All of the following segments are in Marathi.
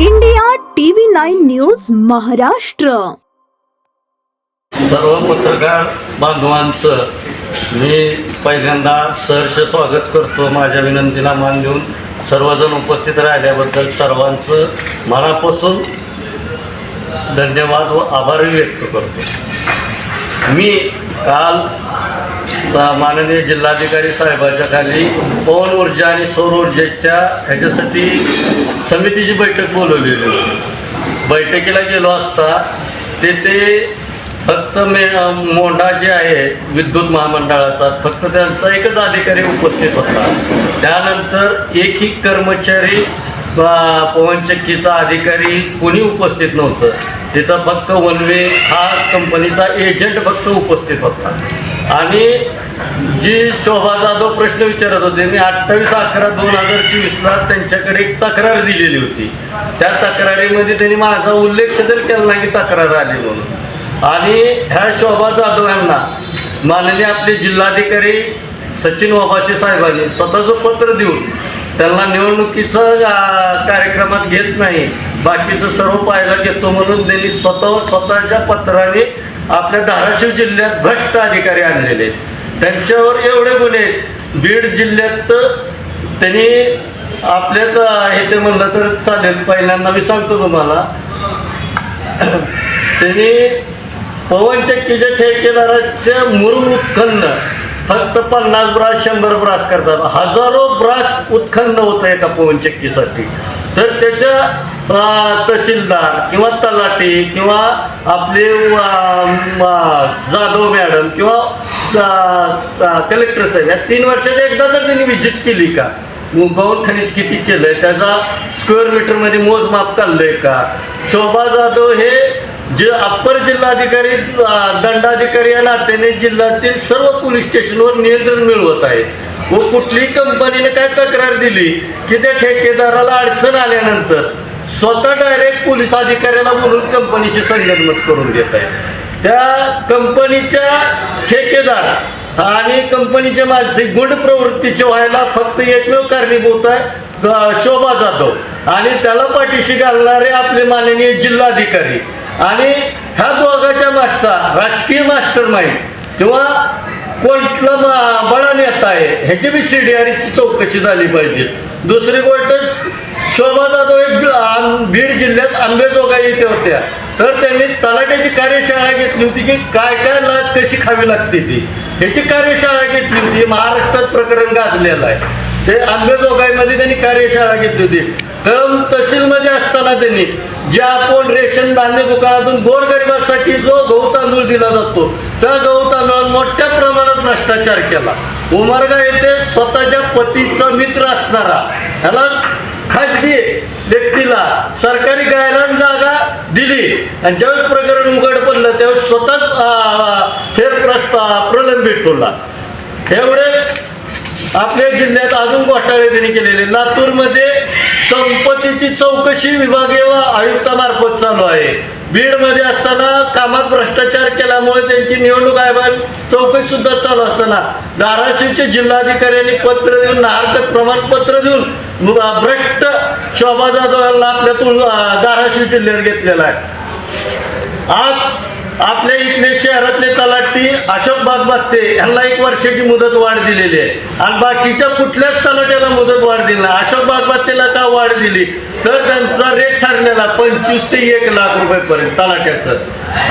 India TV nine news Maharashtra. सर्व पत्रकार बांधवांचं मी पहिल्यांदा सहर्ष स्वागत करतो. माझ्या विनंतीला मान देऊन सर्वजण उपस्थित राहिल्याबद्दल सर्वांचं मनापासून धन्यवाद व आभारही व्यक्त करतो. मी काल माननीय जिल्हाधिकारी साहेबाच्या खाली पवन ऊर्जा आणि सौर ऊर्जेच्या ह्याच्यासाठी समितीची बैठक बोलवलेली होती. बैठकीला गेलो असता तेथे फक्त मे मोंढा जे आहे विद्युत महामंडळाचा फक्त त्यांचा एकच अधिकारी उपस्थित होता. त्यानंतर एकही कर्मचारी पवनचक्कीचा अधिकारी कोणी उपस्थित नव्हतं. तिथं फक्त वनवे हा कंपनीचा एजंट फक्त उपस्थित होता. आणि जी शोभा जाधव प्रश्न विचारत होते मी अठ्ठावीस अकरा दोन हजार चोवीसला त्यांच्याकडे एक तक्रार दिलेली होती. त्या तक्रारीमध्ये त्यांनी माझा उल्लेख सदर केला नाही की तक्रार आली म्हणून. आणि ह्या शोभा जाधव यांना माननीय आपले जिल्हाधिकारी सचिन वाबाशी साहेबांनी स्वतःचं पत्र देऊन त्यांना निवडणुकीचं कार्यक्रमात घेत नाही बाकीचं सर्व पाहायला घेतो म्हणून त्यांनी स्वतः स्वतःच्या पत्राने आपल्या धाराशिव जिल्ह्यात भ्रष्ट अधिकारी आणलेले आहेत. त्यांच्यावर एवढे गुन्हे आहेत. बीड जिल्ह्यात त्यांनी आपल्याच हे ते म्हणलं तर चालेल पहिल्यांदा मी सांगतो तुम्हाला त्यांनी पवनचक्कीच्या ठेकेदाराच्या मुरुम उत्खन्न फक्त पन्नास ब्रास शंभर ब्रास करतात हजारो ब्रास उत्खन्न होतं एका पवनचक्कीसाठी तर त्याच्या तहसीलदार किंवा तलाठी किंवा आपले जाधव मॅडम किंवा कलेक्टर साहेब या तीन वर्षात एकदा तर त्यांनी व्हिजिट केली का? गौण खनिज किती केलंय? त्याचा स्क्वेअर मीटरमध्ये मोजमाप काढलंय का? शोभा जाधव हे जे अप्पर जिल्हाधिकारी दंडाधिकारी या नात्याने जिल्ह्यातील सर्व पोलीस स्टेशनवर नियंत्रण मिळवत आहे. व कुठलीही कंपनीने काय तक्रार दिली की त्या ठेकेदाराला अडचण आल्यानंतर स्वतः डायरेक्ट पोलीस अधिकाऱ्याला बोलून कंपनीशी संगनमत करून देत आहे. त्या कंपनीच्या ठेकेदार आणि कंपनीचे माणसे गुंड प्रवृत्तीचे व्हायला फक्त एकमेव कारणीभूत आहे शोभा जाधव. आणि त्याला पाठीशी घालणारे आपले माननीय जिल्हाधिकारी. आणि ह्या दोघाच्या मागचा राजकीय मास्टर माइंड किंवा कोणतं बळा नेता आहे ह्याची बी सी डी आरची चौकशी झाली पाहिजे. दुसरी गोष्ट शोभा जाधव एक बीड जिल्ह्यात आंबेजोगाई येथे होत्या तर त्यांनी तलाट्याची कार्यशाळा घेतली होती की काय काय लाच कशी खावी लागते ती. ह्याची कार्यशाळा घेतली होती. महाराष्ट्रात प्रकरण गाजलेलं आहे. ते आंबेजोगाईमध्ये त्यांनी कार्यशाळा घेतली होती. कळम तहसीलमध्ये असताना त्यांनी जे आपण रेशन धान्य दुकानातून गोरगरिबासाठी जो गहू तांदूळ दिला जातो त्या गहू तांदूळात मोठ्या प्रमाणात भ्रष्टाचार केला. उमरगा येथे स्वतःच्या पतीचा मित्र असणारा ह्याला खासगी व्यक्तीला सरकारी गायरान जागा दिली. आणि ज्यावेळेस प्रकरण उघड पडलं त्यावेळेस स्वतःच फेर फेरप्रस्ताव प्रलंबित ठेवला एवढे आपल्या जिल्ह्यात अजून घोटाळे त्यांनी केलेले. लातूरमध्ये संपत्तीची चौकशी विभागीय आयुक्तामार्फत चालू आहे. बीडमध्ये असताना कामात भ्रष्टाचार केल्यामुळे त्यांची निवडणूक आयोग चौकशी सुद्धा चालू असताना धाराशिवचे जिल्हाधिकाऱ्यांनी पत्र देऊन हरकत प्रमाणपत्र देऊन भ्रष्ट शोभा जाधव यांना आपल्या धाराशिव जिल्ह्यात घेतलेला आहे. आज आपल्या इथले शहरातले तलाठी अशोक बागबत्ते यांना एक वर्षाची मुदत वाढ दिलेली आहे. आणि बाकीच्या कुठल्याच तलाट्याला मुदत वाढ दिली नाही. अशोक बागबत्तेला का वाढ दिली? तर त्यांचा रेट ठरलेला पंचवीस ते एक लाख रुपयेपर्यंत तलाट्याचं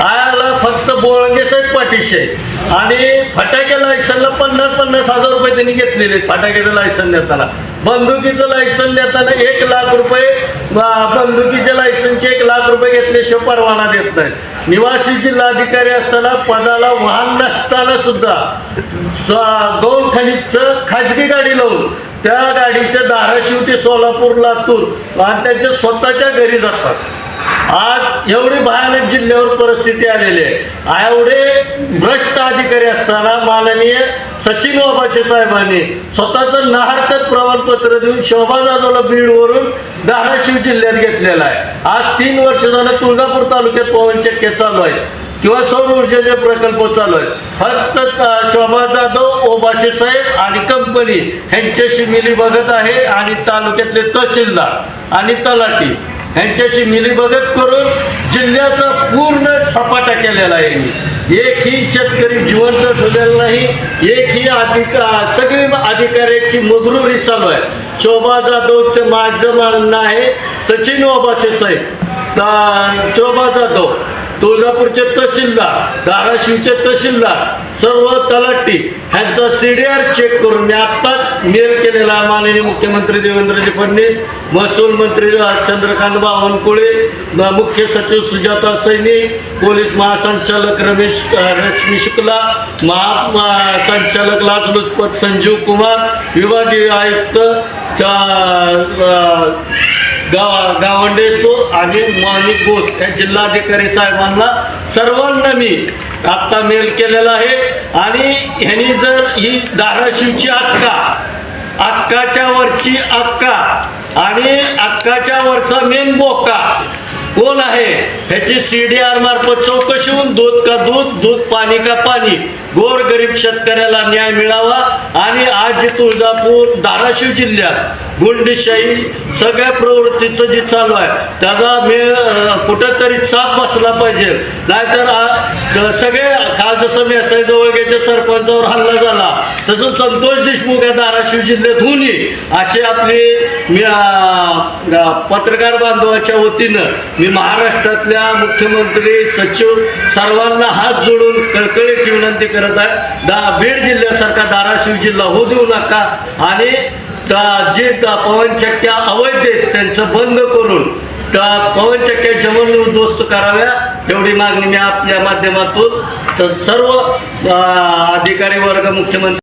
आयाला फक्त बोळगेसाहेब साहेब आणि फटाक्या लायसनला पन्नास पन्नास हजार रुपये त्यांनी घेतलेले फटाक्याचं लायसन देताना. बंदुकीचं लायसन देताना एक लाख रुपये बंदुकीच्या लायसनचे एक लाख रुपये घेतल्याशिवाय परवाना देत नाही. निवासी जिल्हाधिकारी असताना पदाला वाहन नसताना सुद्धा दोन गौण खनिजचं खाजगी गाडी लावून त्या गाडीच्या धाराशिव ते सोलापूर लातूर आणि त्यांच्या स्वतःच्या घरी जातात. आज एवढी भयानक जिल्ह्यावर परिस्थिती आलेली आहे. एवढे भ्रष्ट अधिकारी असताना माननीय सचिन ओबाशे साहेबांनी स्वतःचं नाहरकत प्रमाणपत्र देऊन शोभा जाधवला बीडवरून धाराशिव जिल्ह्यात घेतलेला आहे. आज तीन वर्ष झालं तुळजापूर तालुक्यात पवनचक्क्या चालू आहे किंवा सौर ऊर्जेचे प्रकल्प चालू आहेत. फक्त शोभा जाधव ओबाशे साहेब आणि कंपनी ह्यांच्याशी मिली बघत आहे आणि तालुक्यातले तहसीलदार आणि तलाठी. यांच्याशी मिलीभगत करून जिल्ह्याचा पूर्ण सपाटा केलेला आहे यांनी. एकही शेतकरी जिवंत ठेवलेला नाही एकही अधिका सगळी अधिकाऱ्याची मगरुरी चालू आहे शोभा जाधवचं माझं आहे सचिन ओबासे साहेब शोभा जाधव तुळजापूरचे तहसीलदार धाराशिवचे तहसीलदार सर्व तलाठी ह्यांचा सी डी आर चेक करून मी आत्ताच मेल केलेला माननीय मुख्यमंत्री देवेंद्रजी फडणवीस महसूल मंत्री चंद्रकांत बावनकुळे मुख्य सचिव सुजाता सैनी पोलीस महासंचालक रमेश रश्मी शुक्ला महासंचालक लाचलुचपत संजीव कुमार विभागीय आयुक्त चा- गा गावंडेसो आणि माणिक बोस या जिल्हाधिकारी साहेबांना सर्वांना मी आत्ता मेल केलेला आहे. आणि ह्यांनी जर ही धाराशिवची अक्का अक्काच्या वरची अक्का आणि अक्काच्या वरचा मेन बोका कोण आहे? ह्याची सी डी आर मार्फत चौकशी होऊन दूध का दूध दूध पाणी का पाणी गोर गरीब शेतकऱ्याला न्याय मिळावा आणि आज जे तुळजापूर धाराशिव जिल्ह्यात गुंडशाही सगळ्या प्रवृत्तीचं जे चालू आहे त्याचा मेळ कुठंतरी चाप बसला पाहिजे. नाहीतर सगळे काल जसं मेसाई जवळगेच्या सरपंचावर हल्ला झाला तसं संतोष देशमुख या धाराशिव जिल्ह्यात होऊन असे आपली मी पत्रकार बांधवाच्या वतीनं मी महाराष्ट्रातल्या मुख्यमंत्री सचिव सर्वांना हात जोडून कळकळीची विनंती करत आहे. दा बीड जिल्ह्यासारखा धाराशिव जिल्हा होऊ देऊ नका. आणि जे पवनचक्क्या अवैध आहेत त्यांचं बंद करून त्या पवनचक्क्या जमीन उद्ध्वस्त कराव्या एवढी मागणी मी आपल्या माध्यमातून सर्व अधिकारी वर्ग मुख्यमंत्री